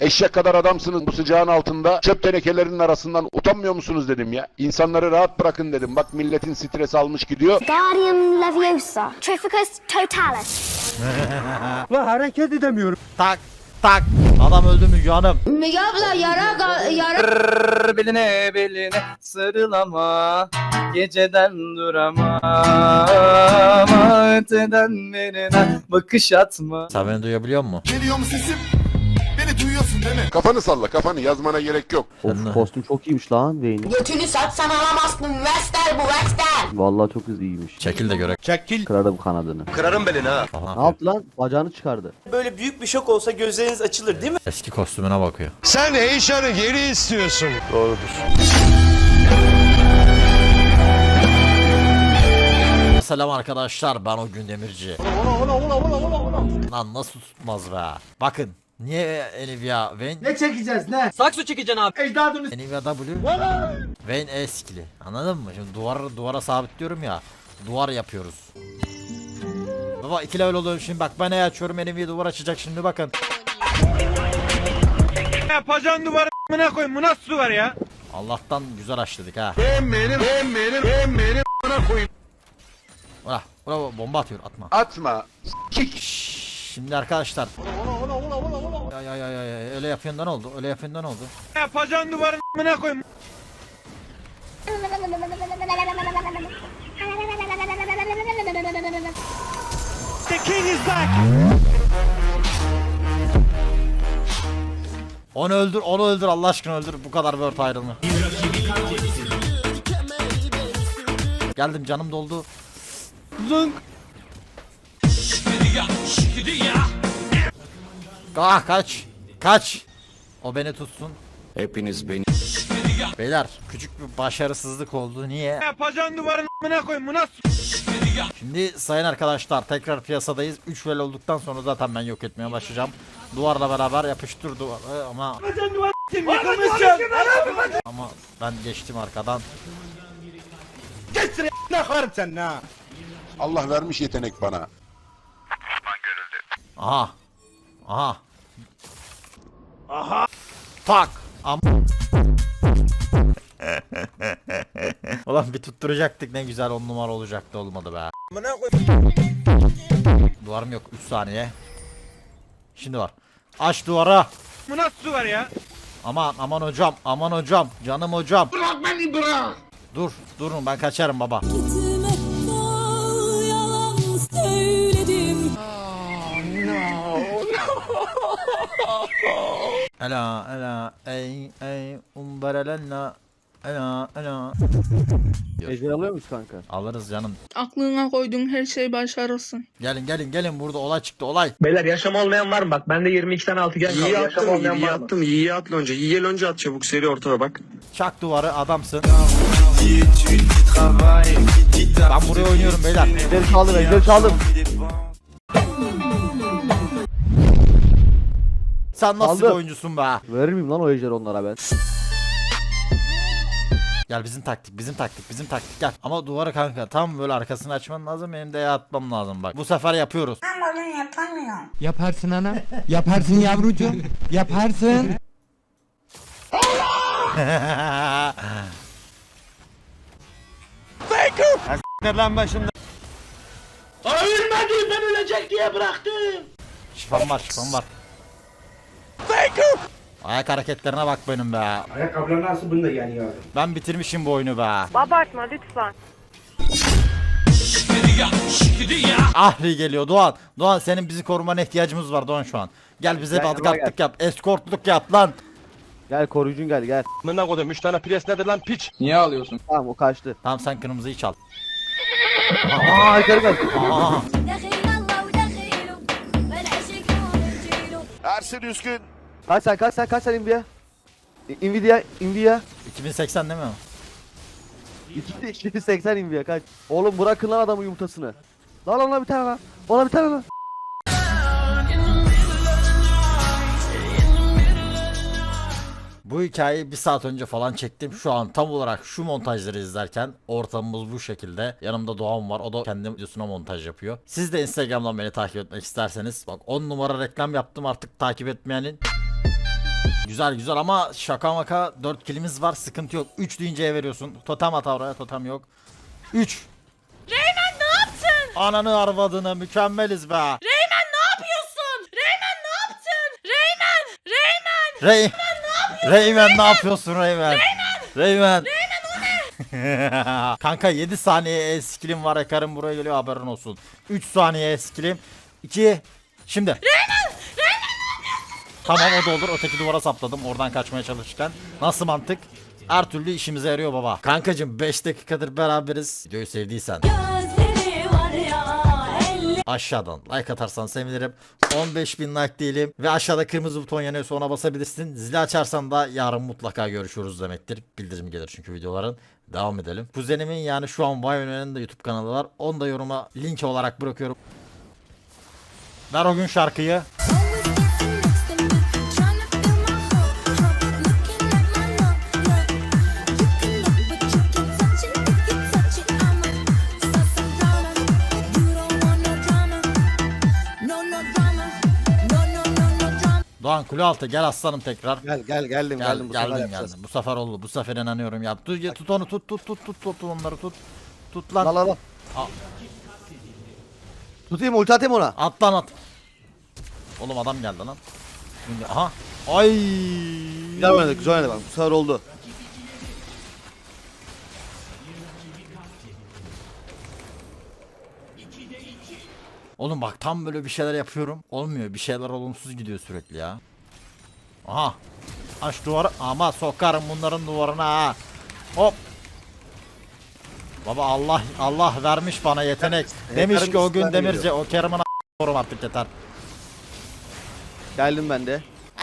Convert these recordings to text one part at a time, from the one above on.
Eşek kadar adamsınız bu sıcağın altında. Çöp tenekelerinin arasından utanmıyor musunuz dedim ya. İnsanları rahat bırakın dedim. Bak milletin stres almış gidiyor. Guardium Leviosa. Trifficus totalis. Tak tak. Adam öldü mü canım? Müge abla yara yara beline beline sarılama Geceden duramam Öteden beline bakış atma Sen beni duyabiliyor musun? Geliyor mu sesim? Beni duyuyorsun değil mi? Kafanı salla kafanı yazmana gerek yok. Of kostüm çok iyiymiş lan Wayne. Götünü satsan alamazsın. Vestel bu Vestel. Vallahi çok hızlı iyiymiş. Çekil de görek. Kırarım kanadını. Kırarım belini ha. Aha. Ne yaptı lan? Bacağını çıkardı. Böyle büyük bir şok olsa gözleriniz açılır değil mi? Eski kostümüne bakıyor. Sen Eyşan'ı geri istiyorsun. Selam arkadaşlar ben o gün demirci. Lan nasıl tutmaz be? Bakın niye Nvidia Vayne? Ne çekeceğiz ne? Sakso çekeceksin abi. Ecdadımız. Nvidia W. Vayne E skill'i. Anladın mı? Şimdi duvar duvara sabitliyorum ya. Duvar yapıyoruz. Baba iki level oluyorum şimdi bak ben ne açıyorum Nvidia duvar açacak şimdi bakın. Yapacağın duvarı amına koyayım bu nasıl duvar ya? Allah'tan güzel açladık ha. Hem benim hem benim hem benim bana koyayım. Ula, ula bomba atıyor atma. Atma. Şşş, Şimdi arkadaşlar. Ya ya ya ya ya öyle yapıyorsun ne oldu? Öyle yapıyorsun ne oldu? Yapacağın duvarı amına koyayım. The king is back. Onu öldür, onu öldür Allah aşkına öldür. Bu kadar word ayrılma. Geldim canım doldu. Zınk. Ah kaç. Kaç. O beni tutsun. Hepiniz beni Beyler küçük bir başarısızlık oldu. Niye? Yapacağın duvarı amına koyayım bu nasıl? Şimdi sayın arkadaşlar tekrar piyasadayız. 3 vel olduktan sonra zaten ben yok etmeye başlayacağım. Duvarla beraber yapıştır duvarı ama ama ben geçtim arkadan. Ne yaparım sen ha? Allah vermiş yetenek bana. Aha. Aha. Aha. Tak. Am Ulan bir tutturacaktık ne güzel on numara olacaktı olmadı be. Duvarım yok 3 saniye. Şimdi var. Aç duvara. Bu nasıl duvar ya? Aman aman hocam aman hocam canım hocam. Bırak beni bırak. Dur durun ben kaçarım baba. yalan söyledim. Ela ela ey ey umbarelena ela ela. Ejder alıyor muyuz kanka? Alırız canım. Aklına koyduğun her şey başarırsın. Gelin gelin gelin burada olay çıktı olay. Beyler yaşam olmayan var mı? Bak bende 22 tane altıgen kaldı. İyi Yaşam attım, olmayan iyi var mı? attım, iyi at lonca. İyi lonca at çabuk seri ortaya bak. Çak duvarı adamsın. Ben buraya oynuyorum beyler. Ejder çaldım, ejder çaldım. Sen nasıl bir Aldım. oyuncusun be? Verir miyim lan o ejderi onlara ben? Gel bizim taktik bizim taktik bizim taktik gel. Ama duvarı kanka tam böyle arkasını açman lazım benim de atmam lazım bak. Bu sefer yapıyoruz. Yaparsın ana. Yaparsın yavrucuğum. Yaparsın. lan başımda. Şifam var şifam var. Ayak hareketlerine bak benim be. Ayakkabılar nasıl bunda yani ya? Ben bitirmişim bu oyunu be. Abartma lütfen. Ahri geliyor Doğan. Doğan senin bizi korumana ihtiyacımız var Doğan şu an. Gel bize Gel, bir yanıma yap. Eskortluk yap lan. Gel koruyucun gel gel. Amına koydum 3 tane pres nedir lan piç? Niye ağlıyorsun? Tamam o kaçtı. Tamam sen kırmızıyı çal. Aa yukarı gel. Aa, Ersin Üskün. Kaç sen kaç sen kaç sen Nvidia? Nvidia Nvidia 2080 değil mi? 280 Nvidia kaç. Oğlum bırakın lan adamın yumurtasını. Lan lan lan bir tane lan. Ona bir tane lan. Bu hikayeyi bir saat önce falan çektim. Şu an tam olarak şu montajları izlerken ortamımız bu şekilde. Yanımda Doğan var. O da kendi videosuna montaj yapıyor. Siz de Instagram'dan beni takip etmek isterseniz. Bak 10 numara reklam yaptım artık takip etmeyenin. Güzel güzel ama şaka maka 4 kilimiz var sıkıntı yok. 3 deyince veriyorsun. Totem at oraya totem yok. 3. Reymen ne yaptın? Ananı arvadını mükemmeliz be. Reymen ne yapıyorsun? Reymen ne yaptın? Reymen! Reymen! Rey Reymen ne yapıyorsun Reymen? Reymen. Kanka 7 saniye skillim var yakarım buraya geliyor haberin olsun. 3 saniye skillim. 2 Şimdi. Reymen! Tamam o da olur. Öteki duvara sapladım oradan kaçmaya çalışırken. Nasıl mantık? Her türlü işimize yarıyor baba. Kankacım 5 dakikadır beraberiz. Videoyu sevdiysen aşağıdan like atarsan sevinirim. 15.000 like diyelim ve aşağıda kırmızı buton yanıyorsa ona basabilirsin. Zili açarsan da yarın mutlaka görüşürüz demektir. Bildirim gelir çünkü videoların. Devam edelim. Kuzenimin yani şu an Vayon'un da YouTube kanalı var. Onu da yoruma link olarak bırakıyorum. Ver o gün şarkıyı. Doğan kule altı gel aslanım tekrar. Gel gel geldim Gel, geldim bu sefer geldim yapacağız. geldim. Bu sefer oldu. Bu sefer inanıyorum ya. Tut, tut onu tut tut tut tut tut onları tut. Tut lan. La la la. Al. Tutayım ulti atayım ona. At lan at. Oğlum adam geldi lan. Şimdi aha. Ay. Güzel oynadık güzel oynadık bak bu sefer oldu. Oğlum bak tam böyle bir şeyler yapıyorum. Olmuyor. Bir şeyler olumsuz gidiyor sürekli ya. Aha. Aç duvarı ama sokarım bunların duvarına ha. Hop. Baba Allah Allah vermiş bana yetenek. Demiş ki o gün Demirci o Kerem'in a**ım artık yeter. Geldim ben de.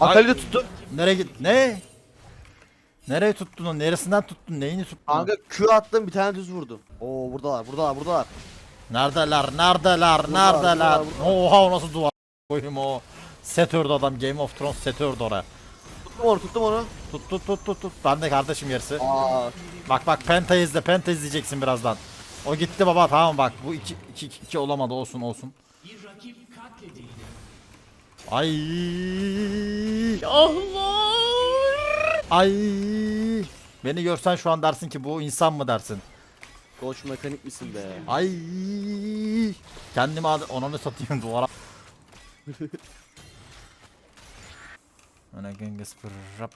Akali de tuttu. Nereye git? Ne? Nereye tuttun onu? Neresinden tuttun? Neyini tuttun? Kanka Q attım bir tane düz vurdum. Oo buradalar buradalar buradalar. Neredeler? Neredeler? Neredeler? Oha o nasıl duvar koyayım o. Set ördü adam. Game of Thrones set ördü oraya. Tuttum onu tuttum onu. Tut tut tut tut tut. Ben de kardeşim yarısı. Aa Bak bak Penta izle. Penta izleyeceksin birazdan. O gitti baba tamam bak. Bu iki, iki, iki, iki olamadı olsun olsun. Ay. Allah! Ay. Beni görsen şu an dersin ki bu insan mı dersin? koç mekanik misin be? Ay. Kendimi adı ona ne satayım duvara. Öne gengiz fırrap.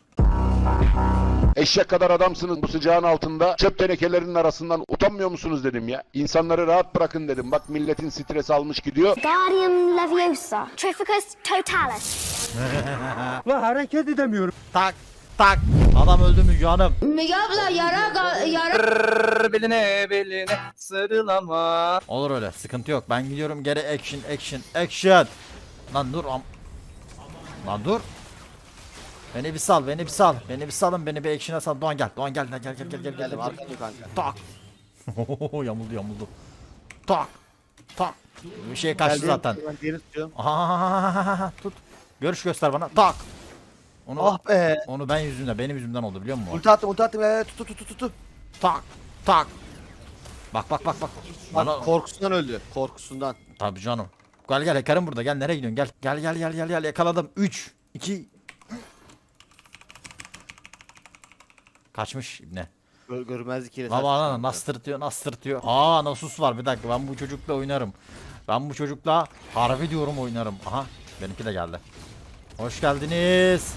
Eşek kadar adamsınız bu sıcağın altında. Çöp tenekelerinin arasından utanmıyor musunuz dedim ya. İnsanları rahat bırakın dedim. Bak milletin stres almış gidiyor. Guardium Leviosa. Trificus totalis. Lan hareket edemiyorum. Tak tak. Adam öldü mü canım? Müge abla yara yara beline beline sarıl ama. Olur öyle sıkıntı yok. Ben gidiyorum geri action action action. Lan dur am. Lan dur. Beni bir sal, beni bir sal. Beni bir salın, beni bir action'a sal. Doğan gel, Doğan gel, gel gel gel gel gel. Geldim gel. arkandayım kanka. Tak. yamuldu yamuldu. Tak. Tak. Bir şey kaçtı zaten. Aha, tut. Görüş göster bana. Tak. Onu Ah be. onu ben yüzümden, benim yüzümden oldu biliyor musun? Ulti attım ulti attım. Ee, tut tut tut tut, tut. Tak. Tak. Bak bak bak bak. Bana Bak korkusundan öldü. Korkusundan. Tabii canım. Gel gel yakarım burada. Gel nereye gidiyorsun? Gel. Gel gel gel gel gel yakaladım. 3 2 Kaçmış ne? Gör, görmezlik yeri. Baba ana nasıl tırtıyor nasıl tırtıyor. Aa Nasus var bir dakika ben bu çocukla oynarım. Ben bu çocukla harbi diyorum oynarım. Aha benimki de geldi. Hoş geldiniz.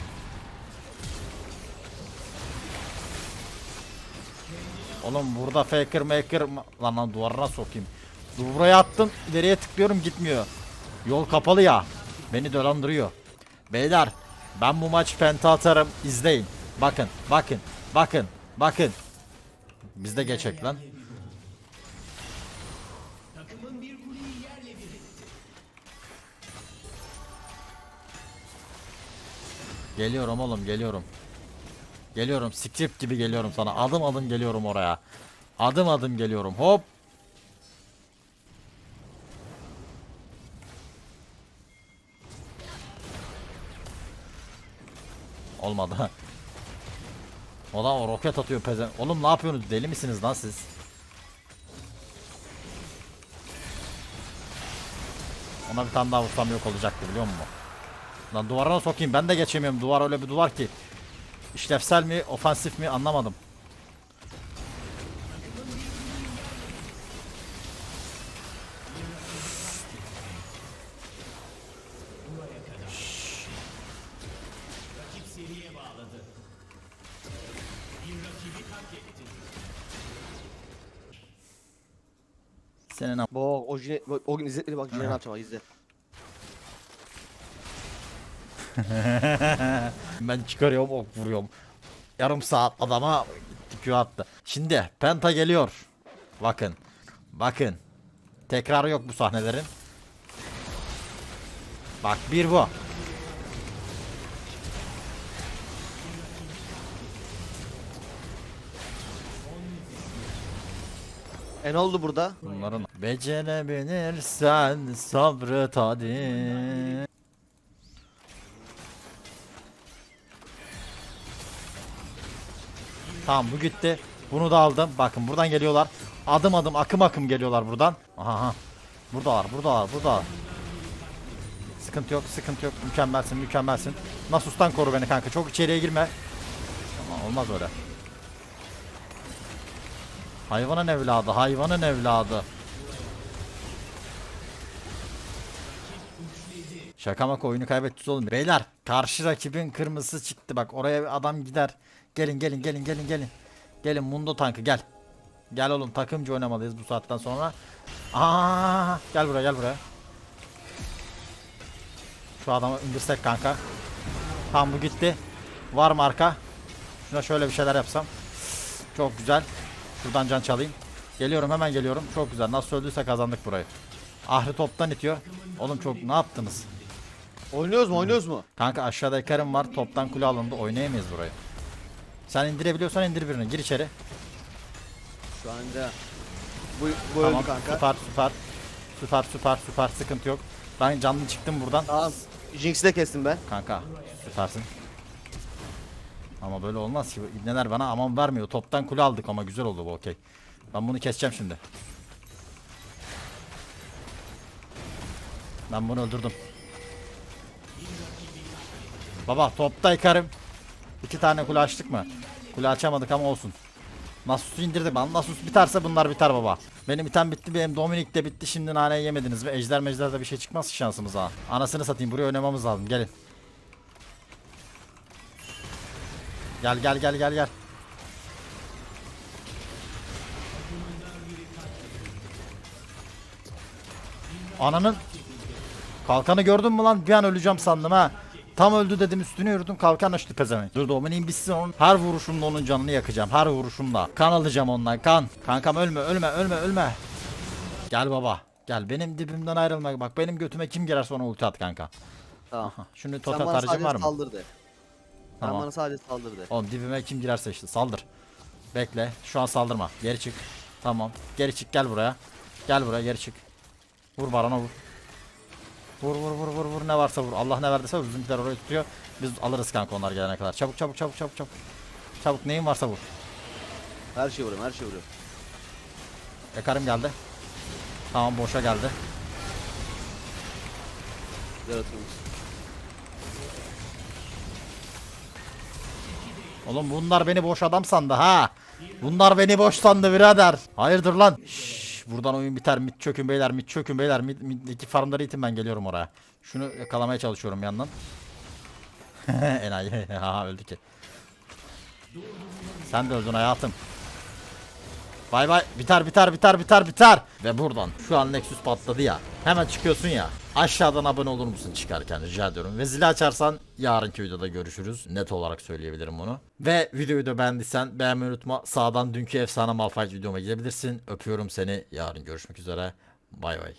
Oğlum burada faker maker ma- lan lan duvarına sokayım. Buraya attım ileriye tıklıyorum gitmiyor. Yol kapalı ya. Beni dolandırıyor. Beyler ben bu maç penta atarım izleyin. Bakın bakın bakın bakın. Biz de geçek lan. Geliyorum oğlum geliyorum. Geliyorum script gibi geliyorum sana. Adım adım geliyorum oraya. Adım adım geliyorum. Hop. Olmadı. O da o roket atıyor pezen. Oğlum ne yapıyorsunuz? Deli misiniz lan siz? Ona bir tane daha vursam yok olacaktı biliyor musun? Lan duvarına sokayım ben de geçemiyorum. Duvar öyle bir duvar ki. İşlevsel mi, ofansif mi anlamadım. Senin o, jine, o, o gün izletmedi bak yapacağım bak izle. Ben çıkarıyorum ok vuruyorum. Yarım saat adama Q attı. Şimdi Penta geliyor. Bakın. Bakın. Tekrar yok bu sahnelerin. Bak bir bu. E ne oldu burada? Bunların becerebilirsen sabret hadi. Tamam bu gitti. Bunu da aldım. Bakın buradan geliyorlar. Adım adım akım akım geliyorlar buradan. Aha. Buradalar, buradalar, buradalar. Sıkıntı yok, sıkıntı yok. Mükemmelsin, mükemmelsin. Nasus'tan koru beni kanka. Çok içeriye girme. Ama olmaz öyle. Hayvanın evladı, hayvanın evladı. Şaka maka oyunu kaybettiniz oğlum. Beyler karşı rakibin kırmızısı çıktı bak oraya adam gider. Gelin gelin gelin gelin gelin. Gelin Mundo tankı gel. Gel oğlum takımcı oynamalıyız bu saatten sonra. Aa gel buraya gel buraya. Şu adamı indirsek kanka. Tam bu gitti. Var marka. Şuna şöyle bir şeyler yapsam. Çok güzel. Şuradan can çalayım. Geliyorum hemen geliyorum. Çok güzel. Nasıl öldüyse kazandık burayı. Ahri toptan itiyor. Oğlum çok ne yaptınız? Oynuyoruz mu oynuyoruz mu? Kanka aşağıda Ekarim var. Toptan kule alındı. Oynayamayız burayı. Sen indirebiliyorsan indir birini. Gir içeri. Şu anda. Bu, bu tamam. öldü kanka. Süper süper. Süper süper süper. Sıkıntı yok. Ben canlı çıktım buradan. Tamam. Jinx'i de kestim ben. Kanka süpersin. Ama böyle olmaz ki. Neler bana aman vermiyor. Toptan kule aldık ama güzel oldu bu okey. Ben bunu keseceğim şimdi. Ben bunu öldürdüm. Baba topta yıkarım. İki tane kule açtık mı? Kule açamadık ama olsun. Nasus'u indirdim. Ben Nasus biterse bunlar biter baba. Benim item bitti benim Dominik de bitti. Şimdi naneyi yemediniz ve ejder mejder de bir şey çıkmaz ki şansımıza. Anasını satayım buraya oynamamız lazım. Gelin. Gel gel gel gel gel. Ananın Kalkanı gördün mü lan? Bir an öleceğim sandım ha. Tam öldü dedim üstüne yürüdüm kalkan açtı pezevenk. Dur Dominik'in bitsin onun. Her vuruşumda onun canını yakacağım. Her vuruşumda. Kan alacağım ondan kan. Kankam ölme ölme ölme ölme. Gel baba. Gel benim dibimden ayrılma. Bak benim götüme kim girerse ona ulti at kanka. Tamam. Aha, Şimdi Sen total harcım var mı? saldır de. Sen Tamam. bana sadece saldır de. Oğlum dibime kim girerse işte saldır. Bekle. Şu an saldırma. Geri çık. Tamam. Geri çık gel buraya. Gel buraya geri çık. Vur barana vur. Vur vur vur vur vur ne varsa vur. Allah ne verdiyse. Bizimkiler orayı tutuyor. Biz alırız kanka onlar gelene kadar. Çabuk çabuk çabuk çabuk çabuk. Çabuk neyin varsa vur. Her şey vuruyorum her şey vuruyorum. Yakarım geldi. Tamam boşa geldi. Atıyormuş. Oğlum bunlar beni boş adam sandı ha. Bunlar beni boş sandı birader. Hayırdır lan? Şşş, buradan oyun biter. Mid çökün beyler, mid çökün beyler. Mid, middeki farmları itin ben geliyorum oraya. Şunu yakalamaya çalışıyorum yandan. Enayi. ha öldü ki. Sen de öldün hayatım. Bay bay. Biter biter biter biter biter. Ve buradan şu an Nexus patladı ya. Hemen çıkıyorsun ya. Aşağıdan abone olur musun çıkarken rica ediyorum. Ve zili açarsan yarınki videoda görüşürüz. Net olarak söyleyebilirim bunu. Ve videoyu da beğendiysen beğenmeyi unutma. Sağdan dünkü efsane Malphite videoma gidebilirsin. Öpüyorum seni. Yarın görüşmek üzere. Bay bay.